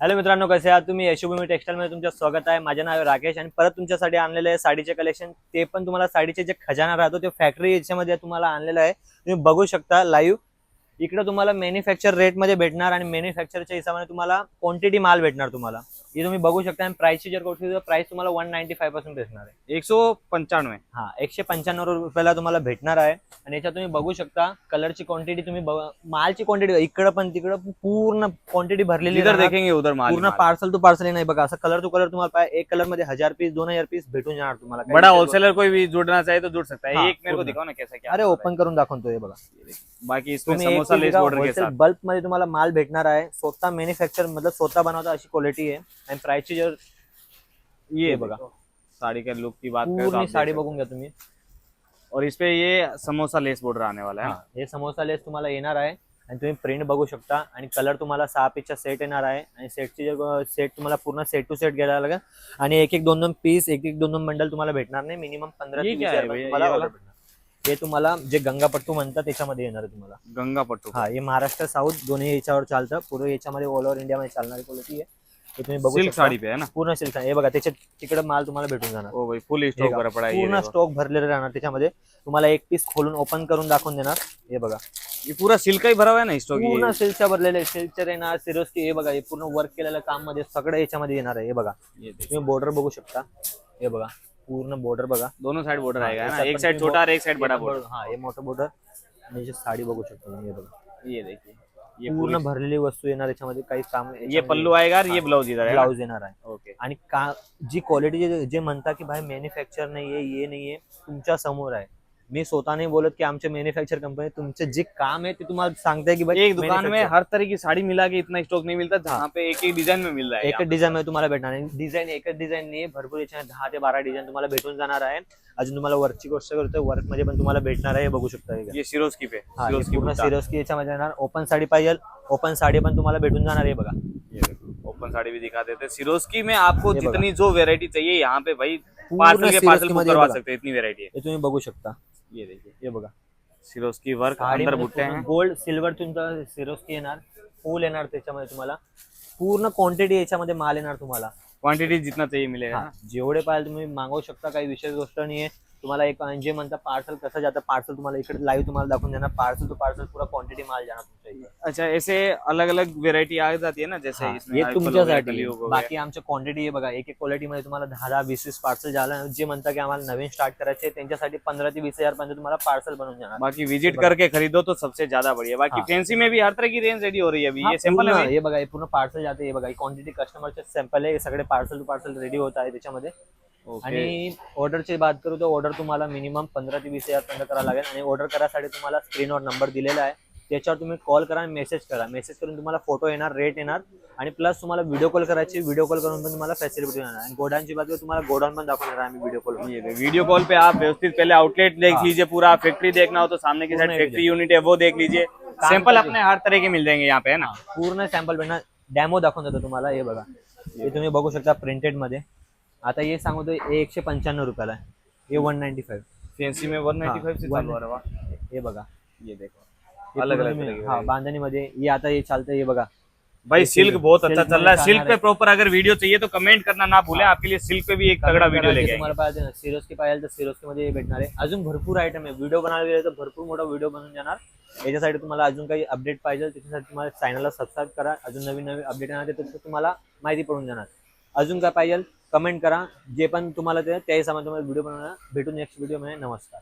Hello मित्रांनो कसे आहात तुम्ही? यशोभूमी टेक्सटाईल मध्ये तुमचं स्वागत आहे. माझे नाव राकेश आणि परत तुमच्यासाठी आणलेलं आहे साडीचे कलेक्शन ते पण तुम्हाला साडीचे जे खजाना राहतो ते फॅक्टरी याच्यामध्ये तुम्हाला आणलेलं आहे. तुम्ही बघू शकता लाईव्ह इकडे तुम्हाला मॅन्युफॅक्चर रेटमध्ये भेटणार आणि मॅन्युफॅक्चरच्या हिशोबाने तुम्हाला क्वांटिटी माल भेटणार तुम्हाला. हे तुम्ही बघू शकता. आणि प्राइसची जर गोष्ट प्राइस तुम्हाला वन नाईन्टी फायपासून भेटणार आहे. एक सौ पंचानवे हा एकशे पंच्याण्णव रुपयाला तुम्हाला भेटणार आहे. आणि याच्यात तुम्ही बघू शकता कलरची क्वांटिटी तुम्ही मालची क्वांटिटी इकडं पण तिकडं पूर्ण क्वांटिटी भरलेली राहणार. देखेंगे उधर माल पूर्ण. पार्सल टू पार्सल नाही बघा. असं कलर टू कलर तुम्हाला एक कलरमध्ये हजार पीस दोन हजार पीस भेटून जाणार तुम्हाला. बड़ा होलसेलर कोई भी जुड़ना चाहे तो जुड़ सकता है. एक मेरे को. दिखाओ ना कैसा क्या अरे ओपन करून दाखवतो हे बघा। बाकी समोसा लेस बॉर्डर के साथ. बल्कमध्ये तुम्हाला माल भेटणार आहे. स्वतः मॅन्युफॅक्चर मतलब स्वतः बनवता अशी क्वालिटी आहे. आणि प्राइसची जर ये ये बघा बघा. साड़ी के लुक की बात करें तो पूर्ण आप साडी देख बघून घ्या तुम्ही सकते हैं। और इस पे ये समोसा लेस बॉर्डर आने वाला है हा, हे समोसा लेस तुम्हाला येणार आहे आणि तुम्ही प्रिंट बघू शकता आणि कलर तुम्हाला सहा पीसचा सेट येणार आहे आणि सेटची जर सेट तुम्हाला पूर्ण सेट टू सेट घ्यायला लागेल आणि एक एक दोन दोन पीस एक एक दोन दोन बंडल तुम्हाला भेटणार नाही मिनिमम पंधरा ये ते क्या वीस है हजार भैया? तुम्हाला वाला? भेटणार. हे तुम्हाला जे गंगापट्टू म्हणतात त्याच्यामध्ये येणार आहे तुम्हाला गंगा पट्टू हा हे महाराष्ट्र साऊथ दोन्ही याच्यावर चालतं पूर्ण याच्यामध्ये ऑल ओव्हर इंडियामध्ये चालणारी क्वालिटी आहे हे तुम्ही बघू सिल्क शकता. साड़ी पे ना? पूर्ण सिल्क हे बघा त्याच्यात तिकडे माल तुम्हाला भेटून जाणार. ओ भाई फुल स्टॉक पड़ा ये पूर्ण स्टॉक भरलेले राहणार त्याच्यामध्ये. तुम्हाला एक पीस खोलून ओपन करून दाखवून देणार. हे बघा. ये पूरा सिल्क ही भरा हुआ है? ना स्टॉक पूर्ण ये सिल्कच्या भरलेले सिल्कचे येणार सिरोस्की हे बघा हे पूर्ण वर्क केलेलं काम मध्ये सगळं याच्यामध्ये येणार आहे. हे बघा. ये देखो। तुम्ही बॉर्डर बघू शकता. हे बघा पूर्ण बॉर्डर बघा. दोनों साइड बॉर्डर हाँ, आएगा है ना एक साइड छोटा और एक साइड बड़ा बॉर्डर हा हे मोठं बॉर्डर आणि याची साडी बघू शकता तुम्ही हे बघा. ये देखिए ये पूर्ण भरलेली वस्तू येणार याच्यामध्ये काही काम ये पल्लू आएगा और ये ब्लाउज इधर है ना? ब्लाउज येणार आहे. ओके आणि का जी क्वालिटी जे म्हणता की भाई मॅन्युफॅक्चर नाहीये ये नाहीये तुमच्यासमोर आहे. मी स्वतः नाही बोलत की आमचे मॅन्युफॅक्चर कंपनी तुमचे जे काम आहे ते तुम्हाला सांगताय की भाई एक दुकान में हर तरह की साड़ी मिला के इतना स्टॉक नहीं मिलता जहाँ पे एक एक डिज़ाइन में मिल रहा है एकच डिझाईन मध्ये तुम्हाला भेटणार आहे. डिझाईन एकच डिझाईन नाही भरपूर याच्या दहा ते बारा डिझाईन तुम्हाला भेटून जाणार आहे. अजून तुम्हाला वर्कची गोष्ट करतोय वर्क मध्ये पण तुम्हाला भेटणार आहे हे बघू शकता हे. ये सिरोस्की पे. हा, हे सिरोस्की पूर्ण सिरोस्की याच्यामध्ये येणार. ओपन साडी पाहिजे ओपन साडी पण तुम्हाला भेटून जाणार आहे बघा. ओपन साड़ी भी दिखा देते. हैं सिरोस्की में आपको ये बघा. जितनी जो वेरायटी चाहिए यहाँ पे भाई पूर्ण पार्सल के पार्सल सिरोस्की बुक मध्ये करवा बघा. सकते हैं इतनी वेरायटी है। हे तुम्ही बघू शकता. ये देखिए हे बघा. सिरोस्की वर्क अंदर बुट्टे हैं. गोल्ड सिल्वर तुमचा सिरोस्की येणार. फुल येणार त्याच्यामध्ये तुम्हाला. पूर्ण क्वांटिटी याच्यामध्ये माल येणार तुम्हाला. क्वांटिटी जितना चाहिए मिलेगा हा, जेवढे पाहिजे तुम्ही मागवू शकता काही विशेष गोष्ट नाहीये. तुम्हाला एक जे म्हणता पार्सल कसं जातं पार्सल तुम्हाला इकडे लाईव्ह तुम्हाला दाखवून देणार पार्सल टू पार्सल पुरा क्वांटिटी माल जाणार तुमच्या अच्छा ऐसे अलग अलग वेरायटी आ जाती है ना जैसे हा, इसमें तुमच्यासाठी हो गया। बाकी आमच्या क्वांटिटी आहे बघा एक एक क्वालिटी मध्ये तुम्हाला दहा दहा वीस वीस पार्सल झालं जे म्हणता की आम्हाला नवीन स्टार्ट करायचे त्यांच्यासाठी पंधरा ते वीस हजार पर्यंत तुम्हाला पार्सल बनवून जाणार बाकी विजिट बघा. करके खरीदो तो सबसे ज्यादा बढ़िया बाकी हाँ। फैंसी में भी हर तरह की रेंज रेडी हो रही है अभी हा, ये सिंपल है पूर्ण? हे बघा हे पूर्ण पार्सल जाते हे बघा क्वांटिटी कस्टमरचे सॅम्पल आहे हे सगळे पार्सल टू पार्सल रेडी होत आहे त्याच्यामध्ये आणि ऑर्डरची बात करू तर ऑर्डर तुम्हाला मिनिमम पंधरा ते वीस हजार पर्यंत करावं लागेल. आणि ऑर्डर करायसाठी तुम्हाला स्क्रीनवर नंबर दिलेला आहे. त्याच्यावर तुम्ही कॉल करा आणि मेसेज करा. मेसेज करून तुम्हाला फोटो येणार रेट येणार. आणि प्लस तुम्हाला व्हिडिओ कॉल करायची. व्हिडिओ कॉल करून पण तुम्हाला फॅसिलिटी येणार. आणि गोडाऊनची बाजू तुम्हाला गोडाऊन पण दाखवणार आहे आम्ही व्हिडिओ कॉल वीडियो कॉल पे आप व्यवस्थित पहले आउटलेट देख। लीजिए पूरा. फैक्ट्री देखना हो तो सामने की साइड फैक्ट्री यूनिट है वो देख लीजिए. सैंपल करके। अपने हर तरह के मिल जाएंगे यहाँ पे है ना? पूर्ण सॅम्पल भेटणार. डॅमो दाखवून देतो तुम्हाला. हे बघा. हे तुम्ही बघू शकता प्रिंटेडमध्ये. आता हे सांगतो हे एकशे पंच्याण्णव रुपयाला आहे. हे वन नाईन्टी फाईव्ह फैंसी में वन नाइन्टी फाइव से हाँ, चालू हो रहा है हे बघा. ये देखो. हे अलग पूर्ण अलग मी- हा। बांधणीमध्ये हे आता हे चालतं हे बघा. भाई ये सिल्क बहुत अच्छा सिल्क चल रहा है। में सिल्क पे प्रॉपर अगर वीडियो चाहिए तो कमेंट करना ना भूलें आपके लिए सिल्क पे भी एक तगड़ा वीडियो लेके तुम्हाला पाहिजे ना सिरोस्की पाहिजे तर सिरोस्की मध्ये हे भेटणार आहे. अजून भरपूर आयटम आहे. व्हिडिओ बनायला गेले तर भरपूर मोठा व्हिडिओ बनून जाणार. याच्यासाठी तुम्हाला अजून काही अपडेट पाहिजे त्याच्यासाठी तुम्हाला चॅनलला सबस्क्राईब करा. अजून नवीन नवीन अपडेट येणार ते तुम्हाला माहिती पडून जाणार. अजून काय पाहिजे कमेंट करा. जे पण तुम्हाला ते त्या हिशोबाने तुम्हाला व्हिडिओ बनवणार. भेटून नेक्स्ट व्हिडिओ म्हणजे नमस्कार.